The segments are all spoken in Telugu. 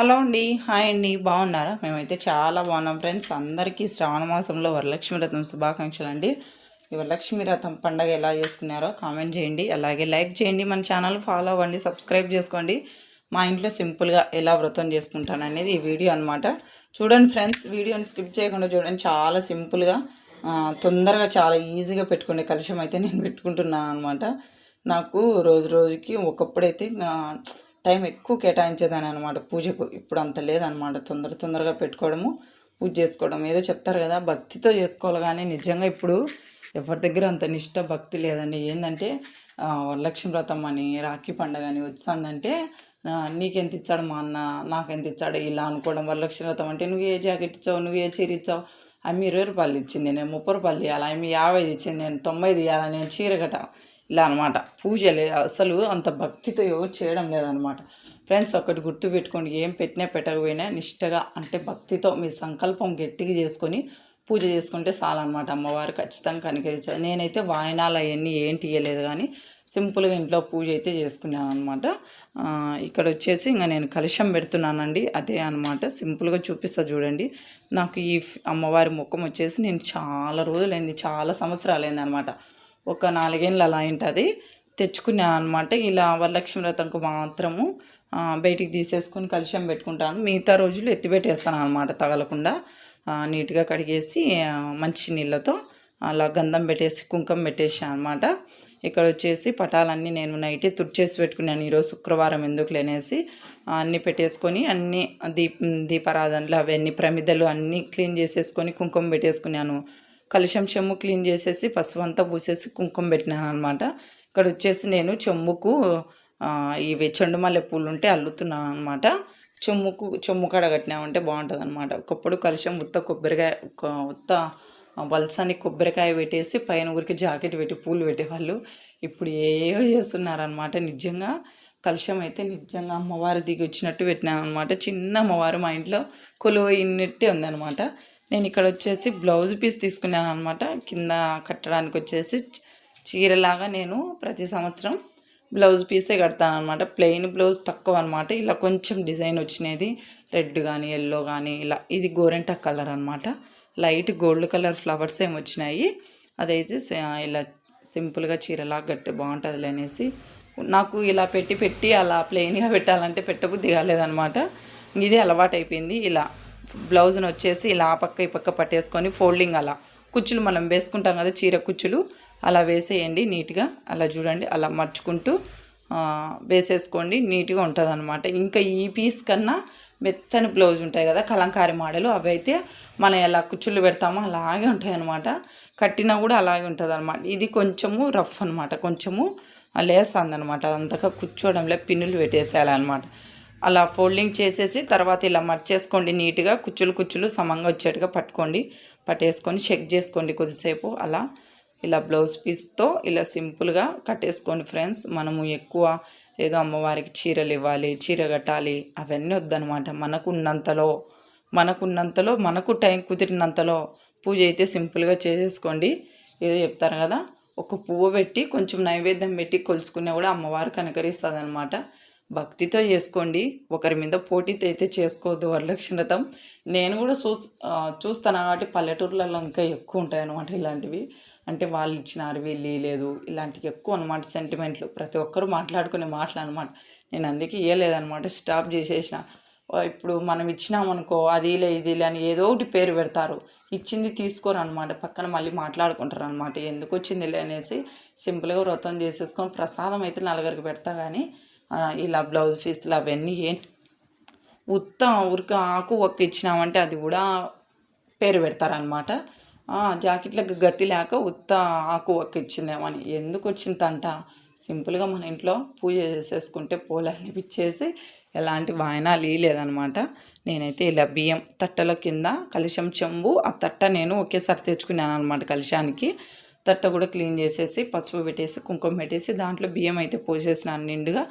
హలో అండి. హాయ్ అండి. బాగున్నారా? మేమైతే చాలా బాగున్నాం ఫ్రెండ్స్. అందరికీ శ్రావణ మాసంలో వరలక్ష్మి రథం శుభాకాంక్షలు అండి. ఈ వరలక్ష్మి రథం పండగ ఎలా చేసుకున్నారో కామెంట్ చేయండి. అలాగే లైక్ చేయండి మన ఛానల్ ఫాలో అవ్వండి సబ్స్క్రైబ్ చేసుకోండి. మా ఇంట్లో సింపుల్గా ఎలా వ్రతం చేసుకుంటాను అనేది ఈ వీడియో అనమాట చూడండి ఫ్రెండ్స్ వీడియోని స్కిప్ చేయకుండా చూడండి. చాలా సింపుల్గా తొందరగా చాలా ఈజీగా పెట్టుకునే కలుషం అయితే నేను పెట్టుకుంటున్నాను అనమాట నాకు రోజు రోజుకి ఒకప్పుడైతే టైం ఎక్కువ కేటాయించేదాన్ని అనమాట పూజకు ఇప్పుడు అంత లేదనమాట తొందర తొందరగా పెట్టుకోవడము పూజ చేసుకోవడం. ఏదో చెప్తారు కదా భక్తితో చేసుకోవాలి కానీ నిజంగా ఇప్పుడు ఎవరి దగ్గర అంత నిష్ట భక్తి లేదండి. ఏంటంటే వరలక్ష్మి వ్రతం అని రాఖీ పండగ అని వచ్చిందంటే నీకెంత ఇచ్చాడు మా అన్న నాకెంత ఇచ్చాడు ఇలా అనుకోవడం. వరలక్ష్మి వ్రతం అంటే నువ్వు ఏ జాకెట్ ఇచ్చావు నువ్వు ఏ చీర ఇచ్చావు? ఆమె ఇరవై రూపాయలు ఇచ్చింది నేను ముప్పై రూపాయలు తీయాలి. ఆమె యాభై ఇచ్చింది నేను తొంభై తీయాలి నేను చీర కట్ట. ఇలా అనమాట పూజ లేదు అసలు అంత భక్తితో ఎవరు చేయడం లేదనమాట ఫ్రెండ్స్ ఒకటి గుర్తు పెట్టుకోండి. ఏం పెట్టినా పెట్టకపోయినా నిష్టగా అంటే భక్తితో మీ సంకల్పం గట్టిగా చేసుకొని పూజ చేసుకుంటే చాలన్నమాట అమ్మవారు ఖచ్చితంగా కనికరిస్తారు. నేనైతే వాయనాలు అవన్నీ ఏం తీయలేదు కానీ సింపుల్గా ఇంట్లో పూజ అయితే చేసుకున్నాను అనమాట ఇక్కడ వచ్చేసి ఇంకా నేను కలుషం పెడుతున్నానండి. అదే అనమాట సింపుల్గా చూపిస్తా చూడండి. నాకు ఈ అమ్మవారి ముఖం వచ్చేసి నేను చాలా రోజులైంది చాలా సంవత్సరాలైంది అనమాట ఒక నాలుగేళ్ళు అలా ఉంటుంది తెచ్చుకున్నాను అనమాట ఇలా వరలక్ష్మి వ్రతంకు మాత్రము బయటికి తీసేసుకొని కలుషం పెట్టుకుంటాను. మిగతా రోజులు ఎత్తిపెట్టేస్తాను అనమాట తగలకుండా నీట్గా కడిగేసి మంచి నీళ్ళతో అలా గంధం పెట్టేసి కుంకుమ పెట్టేసాను అనమాట ఇక్కడ వచ్చేసి పటాలన్నీ నేను నైటే తుడిచేసి పెట్టుకున్నాను. ఈరోజు శుక్రవారం ఎందుకు లేనేసి అన్నీ పెట్టేసుకొని అన్నీ దీప దీపారాధనలు అవన్నీ ప్రమిదలు అన్నీ క్లీన్ చేసేసుకొని కుంకుమ పెట్టేసుకున్నాను. కలుషం చెమ్ము క్లీన్ చేసేసి పసుపు అంతా పూసేసి కుంకుమ పెట్టినాను అనమాట ఇక్కడ వచ్చేసి నేను చెమ్ముకు ఇవి చెండు మల్లె పూలు ఉంటే అల్లుతున్నాను అనమాట చెమ్ముకు చెమ్ము కాడ కట్టినామంటే బాగుంటుంది అనమాట ఒకప్పుడు కలుషం ఉత్త కొబ్బరికాయ ఒక ఉత్త వలసని కొబ్బరికాయ పెట్టేసి పైన ఊరికి జాకెట్ పెట్టి పూలు పెట్టేవాళ్ళు. ఇప్పుడు ఏవో చేస్తున్నారనమాట నిజంగా. కలుషం అయితే నిజంగా అమ్మవారు దిగి వచ్చినట్టు పెట్టినాను అనమాట చిన్న అమ్మవారు మా ఇంట్లో కొలువ ఇన్నట్టే ఉందనమాట నేను ఇక్కడ వచ్చేసి బ్లౌజ్ పీస్ తీసుకున్నాను అనమాట కింద కట్టడానికి వచ్చేసి చీరలాగా నేను ప్రతి సంవత్సరం బ్లౌజ్ పీసే కడతాను అనమాట ప్లెయిన్ బ్లౌజ్ తక్కువ అనమాట ఇలా కొంచెం డిజైన్ వచ్చినది రెడ్ కానీ ఎల్లో కానీ ఇలా ఇది గోరెంటా కలర్ అనమాట లైట్ గోల్డ్ కలర్ ఫ్లవర్స్ ఏమి వచ్చినాయి. అదైతే ఇలా సింపుల్గా చీరలాగా కడితే బాగుంటుంది అనేసి నాకు ఇలా పెట్టి పెట్టి అలా ప్లెయిన్గా పెట్టాలంటే పెట్టబుద్ధి కాలేదనమాట ఇది అలవాటు అయిపోయింది ఇలా బ్లౌజ్ని వచ్చేసి ఇలా ఆ పక్క ఈ పక్క పట్టేసుకొని ఫోల్డింగ్ అలా. కుచ్చులు మనం వేసుకుంటాం కదా చీర కుచ్చులు. అలా వేసేయండి నీట్గా. అలా చూడండి అలా మర్చుకుంటూ వేసేసుకోండి. నీట్గా ఉంటుంది అనమాట ఇంకా ఈ పీస్ కన్నా మెత్తని బ్లౌజ్ ఉంటాయి కదా కలంకారీ మోడలు అవి అయితే మనం ఎలా కుచ్చులు పెడతామో అలాగే ఉంటాయి అనమాట కట్టినా కూడా అలాగే ఉంటుంది అనమాట ఇది కొంచెము రఫ్ అనమాట కొంచెము లేస్తుంది అనమాట అంతగా కూర్చోవడంలో పిన్నులు పెట్టేసేయాలన్నమాట. అలా ఫోల్డింగ్ చేసేసి తర్వాత ఇలా మర్చేసుకోండి. నీట్గా కుచ్చులు కుచ్చులు సమంగా వచ్చేట్టుగా పట్టుకోండి. పట్టేసుకొని చెక్ చేసుకోండి కొద్దిసేపు. అలా ఇలా బ్లౌజ్ పీస్తో ఇలా సింపుల్గా కట్టేసుకోండి ఫ్రెండ్స్. మనము ఎక్కువ ఏదో అమ్మవారికి చీరలు ఇవ్వాలి చీర కట్టాలి అవన్నీ వద్దనమాట. మనకున్నంతలో మనకున్నంతలో మనకు టైం కుదిరినంతలో పూజ అయితే సింపుల్గా చేసేసుకోండి. ఏదో చెప్తారు కదా ఒక పువ్వు పెట్టి కొంచెం నైవేద్యం పెట్టి కొలుసుకునే కూడా అమ్మవారు కనకరిస్తుంది అనమాట భక్తితో చేసుకోండి. ఒకరి మీద పోటీతో అయితే చేసుకోవద్దు వరలక్షణతం నేను కూడా చూ చూస్తాను. కాబట్టి పల్లెటూర్లలో ఇంకా ఎక్కువ ఉంటాయి అన్నమాట ఇలాంటివి. అంటే వాళ్ళు ఇచ్చిన వీళ్ళు లేదు ఇలాంటివి ఎక్కువ అనమాట సెంటిమెంట్లు. ప్రతి ఒక్కరు మాట్లాడుకునే మాటలు అనమాట నేను అందుకే ఇవ్వలేదనమాట స్టాప్ చేసేసిన. ఇప్పుడు మనం ఇచ్చినామనుకో అదిలే ఇదిలే అని ఏదో ఒకటి పేరు పెడతారు. ఇచ్చింది తీసుకోరు అనమాట పక్కన మళ్ళీ మాట్లాడుకుంటారు అనమాట ఎందుకు వచ్చిందిలే అనేసి సింపుల్గా వ్రతం చేసేసుకొని ప్రసాదం అయితే నలుగురికి పెడతా కానీ ఇలా బ్లౌజ్ పీసులు అవన్నీ ఏం ఉత్త ఊరికి ఆకు ఒక్క ఇచ్చినామంటే అది కూడా పేరు పెడతారనమాట జాకెట్లకు గతి లేక ఉత్త ఆకు ఒక్క ఇచ్చిందేమని ఎందుకు వచ్చిందంట? సింపుల్గా మన ఇంట్లో పూజ చేసేసుకుంటే పోలే అనిపించేసి ఎలాంటి వాయనాలు లేదనమాట నేనైతే ఇలా బియ్యం తట్టల కింద కలుషం చెంబు ఆ తట్ట నేను ఒకేసారి తెచ్చుకున్నాను అనమాట కలుషానికి. తట్ట కూడా క్లీన్ చేసేసి పసుపు పెట్టేసి కుంకుమ పెట్టేసి దాంట్లో బియ్యం అయితే పోసేసినాను నిండుగా.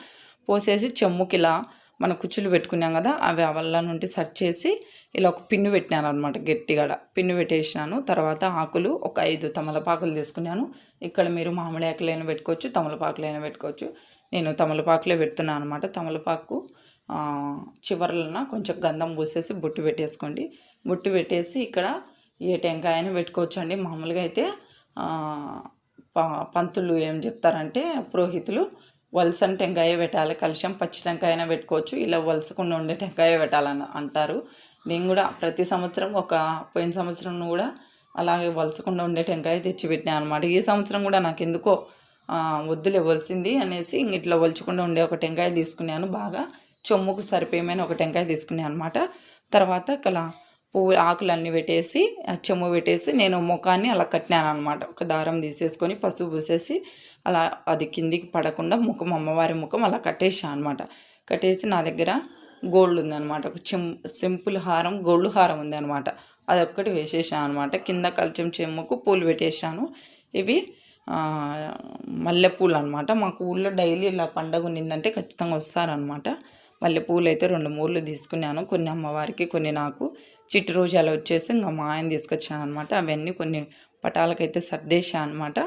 పోసేసి చెమ్ముకి ఇలా మన కుచ్చులు పెట్టుకున్నాం కదా అవి అవల్ల నుండి సర్చ్ చేసి ఇలా ఒక పిన్ను పెట్టినాను అనమాట గట్టిగా పిన్ను పెట్టేసినాను తర్వాత ఆకులు ఒక ఐదు తమలపాకులు తీసుకున్నాను. ఇక్కడ మీరు మామిడి ఆకులైనా పెట్టుకోవచ్చు తమలపాకులైనా పెట్టుకోవచ్చు. నేను తమలపాకులే పెడుతున్నాను అనమాట తమలపాకు ఆ, కొంచెం గంధం పూసేసి బొట్టు పెట్టేసుకోండి. బొట్టు పెట్టేసి ఇక్కడ ఏ టెంకాయని పెట్టుకోవచ్చు అండి మామూలుగా అయితే ప- పంతులు ఏం చెప్తారంటే పురోహితులు వలసని టెంకాయ పెట్టాలి. కలుషం పచ్చి టెంకాయ అయినా పెట్టుకోవచ్చు. ఇలా వలసకుండా ఉండే టెంకాయ పెట్టాలని అంటారు. నేను కూడా ప్రతి సంవత్సరం ఒక పోయిన సంవత్సరం కూడా అలాగే వలసకుండా ఉండే టెంకాయ తెచ్చి పెట్టినా అనమాట ఈ సంవత్సరం కూడా నాకు ఎందుకో వద్దులే వలిసింది అనేసి ఇంక ఇట్లా వలచకుండా ఉండే ఒక టెంకాయ తీసుకున్నాను. బాగా చొమ్ముకు సరిపోయమైన ఒక టెంకాయ తీసుకున్నాను అనమాట తర్వాత కల పువ్వు ఆకులన్నీ పెట్టేసి ఆ చెమ్ము పెట్టేసి నేను ముఖాన్ని అలా కట్టినాను అనమాట ఒక దారం తీసేసుకొని పసుపు పూసేసి అలా అది కిందికి పడకుండా ముఖం అమ్మవారి ముఖం అలా కట్టేసాను అనమాట కట్టేసి నా దగ్గర గోల్డ్ ఉందనమాట ఒక చెం సింపుల్ హారం గోల్డ్ హారం ఉంది అనమాట అది ఒక్కటి వేసేసాను అనమాట కింద కలిచం చెమ్ముకు పూలు పెట్టేసాను ఇవి మల్లెపూలు అనమాట మాకు ఊళ్ళో డైలీ ఇలా పండగ ఉన్నిందంటే ఖచ్చితంగా వస్తారనమాట మల్లెపూలు అయితే రెండు మూర్లు తీసుకున్నాను. కొన్ని అమ్మవారికి కొన్ని నాకు. చిట్టి రోజాలు వచ్చేసి ఇంకా మా ఆయన తీసుకొచ్చాను అనమాట అవన్నీ కొన్ని పటాలకైతే సర్దేశాను అనమాట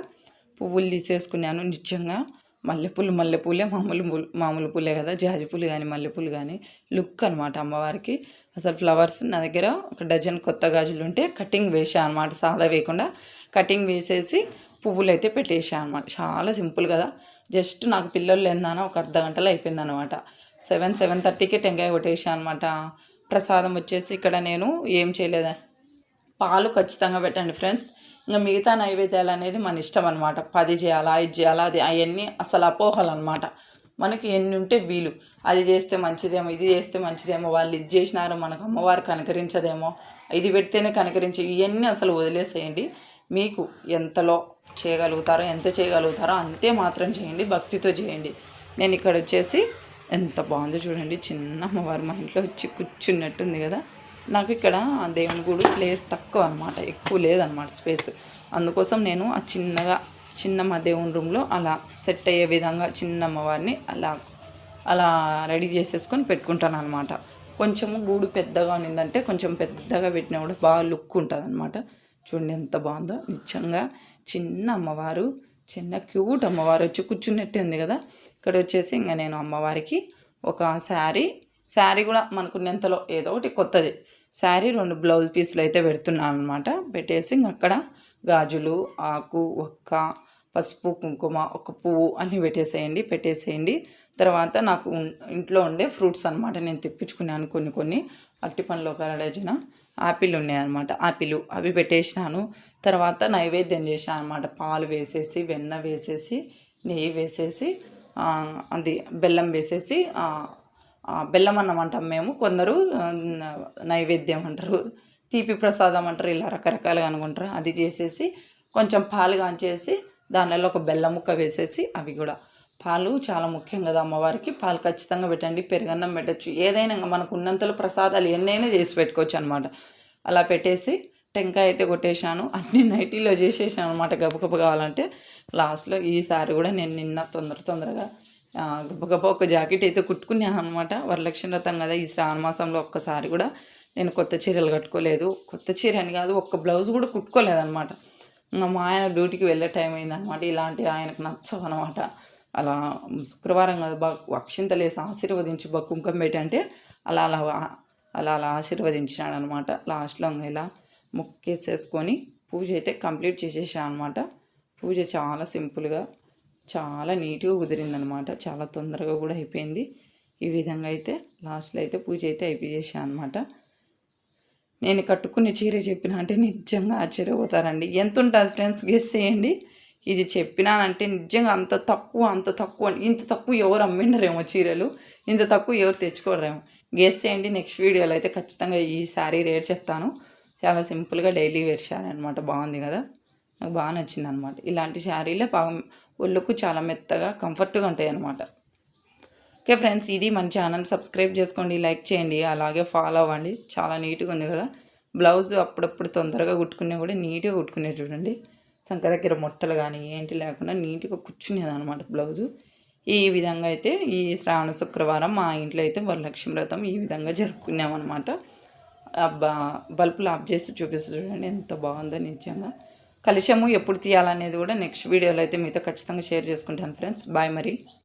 పువ్వులు తీసేసుకున్నాను నిజంగా. మల్లెపూలు మల్లెపూలే మామూలు పూలు- మామూలు పూలే కదా. జాజి పూలు కానీ మల్లెపూలు కానీ లుక్ అనమాట అమ్మవారికి. అసలు ఫ్లవర్స్ నా దగ్గర ఒక డజన్ కొత్త గాజులు ఉంటే కటింగ్ వేసాను అనమాట సాదా వేయకుండా కటింగ్ వేసేసి పువ్వులు అయితే పెట్టేసాను అనమాట చాలా సింపుల్ కదా. జస్ట్ నాకు పిల్లలు లేదాన ఒక అర్ధ గంటలో అయిపోయింది అనమాట సెవెన్ సెవెన్ థర్టీకి టెంకాయ కొట్టేసాను అనమాట ప్రసాదం వచ్చేసి ఇక్కడ నేను ఏం చేయలేదు. పాలు ఖచ్చితంగా పెట్టండి ఫ్రెండ్స్. ఇంకా మిగతా నైవేద్యాలు అనేది మన ఇష్టం అనమాట పది చేయాలా ఐదు చేయాలా అది అవన్నీ అసలు అపోహలు అనమాట మనకి ఎన్ని ఉంటే వీలు. అది చేస్తే మంచిదేమో ఇది చేస్తే మంచిదేమో వాళ్ళు ఇది చేసినారు మనకు అమ్మవారు కనకరించదేమో ఇది పెడితేనే కనకరించి ఇవన్నీ అసలు వదిలేసేయండి. మీకు ఎంతలో చేయగలుగుతారో ఎంత చేయగలుగుతారో అంతే మాత్రం చేయండి భక్తితో చేయండి. నేను ఇక్కడ వచ్చేసి ఎంత బాగుందో చూడండి. చిన్న అమ్మవారు మా ఇంట్లో వచ్చి కూర్చున్నట్టుంది కదా. నాకు ఇక్కడ దేవుని గుడి ప్లేస్ తక్కువ అనమాట ఎక్కువ లేదనమాట స్పేస్ అందుకోసం నేను ఆ చిన్నగా చిన్న మా దేవుని రూమ్లో అలా సెట్ అయ్యే విధంగా చిన్న అమ్మవారిని అలా అలా రెడీ చేసేసుకొని పెట్టుకుంటాను అనమాట కొంచెము గూడు పెద్దగా ఉన్నిందంటే కొంచెం పెద్దగా పెట్టినా కూడా బాగా లుక్ ఉంటుంది అనమాట చూడండి ఎంత బాగుందో. నిజంగా చిన్న అమ్మవారు చిన్న క్యూట్ అమ్మవారు వచ్చి కూర్చున్నట్టే ఉంది కదా. ఇక్కడ వచ్చేసి ఇంకా నేను అమ్మవారికి ఒక శారీ శారీ కూడా మనకున్నంతలో ఏదో ఒకటి కొత్తది. శారీ రెండు బ్లౌజ్ పీసులు అయితే పెడుతున్నాను అనమాట పెట్టేసి అక్కడ గాజులు ఆకు ఒక్క పసుపు కుంకుమ ఒక పువ్వు అన్నీ పెట్టేసేయండి పెట్టేసేయండి. తర్వాత నాకు ఇంట్లో ఉండే ఫ్రూట్స్ అనమాట నేను తెప్పించుకున్నాను కొన్ని కొన్ని. అరటి పండ్లు ఒక ఆపిల్ ఉన్నాయన్నమాట ఆపిల్ అవి పెట్టేసినాను. తర్వాత నైవేద్యం చేశాను అనమాట పాలు వేసేసి వెన్న వేసేసి నెయ్యి వేసేసి అది బెల్లం వేసేసి బెల్లం అన్నం అంటాం మేము. కొందరు నైవేద్యం అంటారు తీపి ప్రసాదం అంటారు ఇలా రకరకాలుగా అనుకుంటారు. అది చేసేసి కొంచెం పాలు కాంచేసి దానిలో ఒక బెల్లం ముక్క వేసేసి అవి కూడా. పాలు చాలా ముఖ్యం కదా అమ్మవారికి. పాలు ఖచ్చితంగా పెట్టండి. పెరుగన్నం పెట్టచ్చు. ఏదైనా ఇంకా మనకు ఉన్నంతలో ప్రసాదాలు ఎన్నైనా చేసి పెట్టుకోవచ్చు అనమాట అలా పెట్టేసి టెంకాయ అయితే కొట్టేశాను. అన్ని నైటీలో చేసేసాను అనమాట గబగబ కావాలంటే. లాస్ట్లో ఈసారి కూడా నేను నిన్న తొందర తొందరగా ఆ, ఒక జాకెట్ అయితే కుట్టుకున్నాను అనమాట వరలక్ష్మి రథం కదా ఈ శ్రావణ మాసంలో ఒక్కసారి కూడా నేను కొత్త చీరలు కట్టుకోలేదు. కొత్త చీర అని కాదు ఒక్క బ్లౌజ్ కూడా కుట్టుకోలేదన్నమాట. మా ఆయన డ్యూటీకి వెళ్ళే టైం అయిందనమాట ఇలాంటి ఆయనకు నచ్చవు అనమాట అలా శుక్రవారం కాదు బా అక్షింతలు ఆశీర్వదించి బా కుంకుమ పెట్టి అంటే అలా అలా అలా అలా ఆశీర్వదించినాడు అనమాట లాస్ట్లో ఇలా ముక్కేసేసుకొని పూజ అయితే కంప్లీట్ చేసేసాను అనమాట పూజ చాలా సింపుల్గా చాలా నీట్గా కుదిరిందనమాట. చాలా తొందరగా కూడా అయిపోయింది. ఈ విధంగా అయితే లాస్ట్లో అయితే పూజ అయితే అయిపోయేసాను అనమాట. నేను కట్టుకునే చీర చెప్పిన అంటే నిజంగా ఆశ్చర్యపోతారండి. ఎంత ఉంటుంది ఫ్రెండ్స్ గెస్ చేయండి. ఇది చెప్పినానంటే నిజంగా అంత తక్కువ అంత తక్కువ ఇంత తక్కువ ఎవరు అమ్మిండరేమో చీరలు. ఇంత తక్కువ ఎవరు తెచ్చుకోరేమో గెస్ చేయండి నెక్స్ట్ వీడియోలో అయితే ఖచ్చితంగా ఈ శారీ రేట్ చెప్తాను. చాలా సింపుల్గా డైలీ వేర్ అనమాట. బాగుంది కదా. నాకు బాగా నచ్చింది అనమాట ఇలాంటి శారీలే పాపం ఒళ్ళుకు చాలా మెత్తగా కంఫర్ట్గా ఉంటాయి అనమాట ఓకే ఫ్రెండ్స్ ఇది మన ఛానల్. సబ్స్క్రైబ్ చేసుకోండి లైక్ చేయండి అలాగే ఫాలో అవ్వండి. చాలా నీట్గా ఉంది కదా. బ్లౌజ్ అప్పుడప్పుడు తొందరగా కుట్టుకునే కూడా నీట్గా కుట్టుకునే చూడండి. సంక దగ్గర మొట్టలు కానీ ఏంటి లేకుండా నీట్గా కూర్చునేది అనమాట బ్లౌజు. ఈ విధంగా అయితే ఈ శ్రావణ శుక్రవారం మా ఇంట్లో అయితే వరలక్ష్మి వ్రతం ఈ విధంగా జరుపుకున్నాం అనమాట బల్బులు ఆఫ్ చేసి చూపిస్తూ చూడండి ఎంత బాగుందో నిజంగా. కలుషము ఎప్పుడు తీయాలనేది కూడా నెక్స్ట్ వీడియోలో అయితే మీతో ఖచ్చితంగా షేర్ చేసుకుంటాను ఫ్రెండ్స్ బాయ్ మరి.